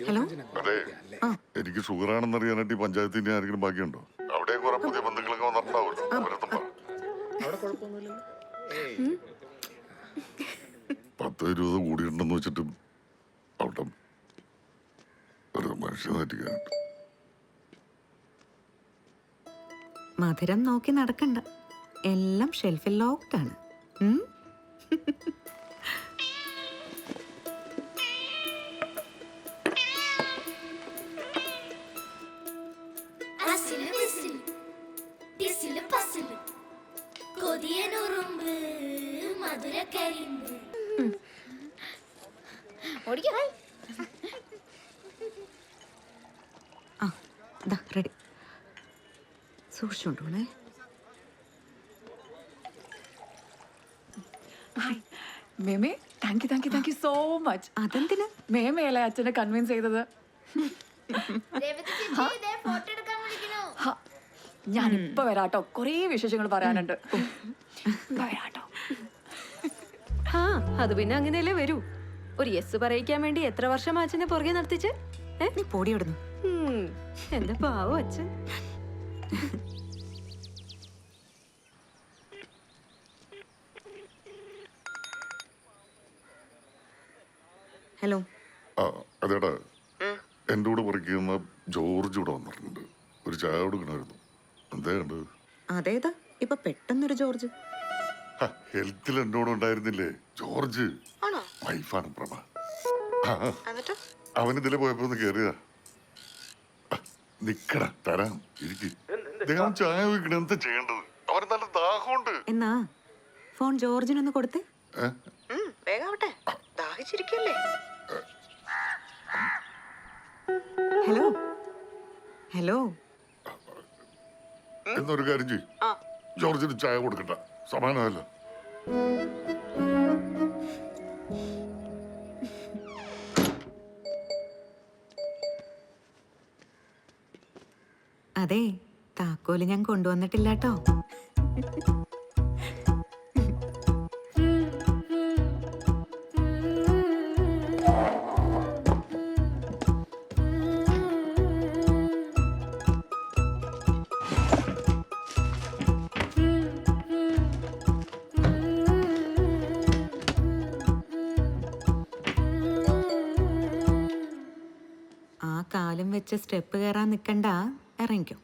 Hello അതെ. എനിക്ക് ഷുഗറാണെന്ന് അറിയാനായിട്ട് ഈ പഞ്ചായത്തിന്റെ ആരെങ്കിലും ബാക്കിയുണ്ടോ അവിടെ കുറെ പുതിയ ബന്ധുക്കളൊക്കെ വന്നിട്ടുണ്ടാവുമല്ലോ. പത്ത് ഇരുപത് കൂടിയിട്ടുണ്ടെന്ന് വെച്ചിട്ട് അവിടെ മനുഷ്യനെ മധുരം നോക്കി നടക്കണ്ട. എല്ലാം ഷെൽഫിൽ ലോക്ക്ഡാണ് ഉം? റെഡി സൂക്ഷിച്ചോണ്ടോണേ മേമേ thank you thank you thank you so much അതെന്തിന്? മേമയല്ലേ അച്ഛനെ കൺവിൻസ് ചെയ്തത്? ഹ, ഞാൻ ഇപ്പൊ വരാട്ടോ. കുറേ വിശേഷങ്ങൾ പറയാനുണ്ട്. ഇപ്പൊ വരാട്ടോ. ആ അത് പിന്നെ അങ്ങനെയല്ലേ വരൂ. ഒരു യെസ് പറയിക്കാൻ വേണ്ടി എത്ര വർഷം അച്ഛനെ പുറകെ നടത്തിച്ച്? ഏ? നീ പൊടി ഇടുന്നു. ഉം, എന്റെ പാവം അച്ഛൻ. ഹലോ. ആ അതേടാ. എന്റെ കൂടെ പറിക്കുന്ന ജോർജ് ഇവിടെ വന്നിട്ടുണ്ട്. ഒരു ചായ കൊടുക്കണമായിരുന്നു. എന്തേ കണ്ടത്? അതേതാ? ഇപ്പൊ പെട്ടെന്നൊരു ജോർജ്. ഹെൽത്തിൽ എന്നോട് ഉണ്ടായിരുന്നില്ലേ? ജോർജ്. ആണോ? വൈഫാണ് പ്രഭ ആ, എന്നിട്ട്? അവൻ ഇതിലെ പോയപ്പോ ഒന്ന് നിക്കടാ തരാം. ഇരിക്ക്. അദ്ദേഹം ചായ വെക്കണ എന്താ ചെയ്യേണ്ടത്? അവന് നല്ല ദാഹമുണ്ട്. എന്നാ ഫോൺ ജോർജിനൊന്ന് കൊടുത്തേ. ഏ? വേഗാവട്ടെ. ദാഹിച്ചിരിക്കല്ലേ? ഹലോ? ഹലോ? എന്നൊരു കാര്യം ചെയ്യും? ജോർജിന് ചായ കൊടുക്കണ്ട. സമാനമല്ല അതെ താക്കോൽ ഞാൻ കൊണ്ടുവന്നിട്ടില്ല കേട്ടോ ആ കാലം വെച്ച് സ്റ്റെപ്പ് കയറാൻ നിൽക്കണ്ട ഇറങ്ങിക്കോ.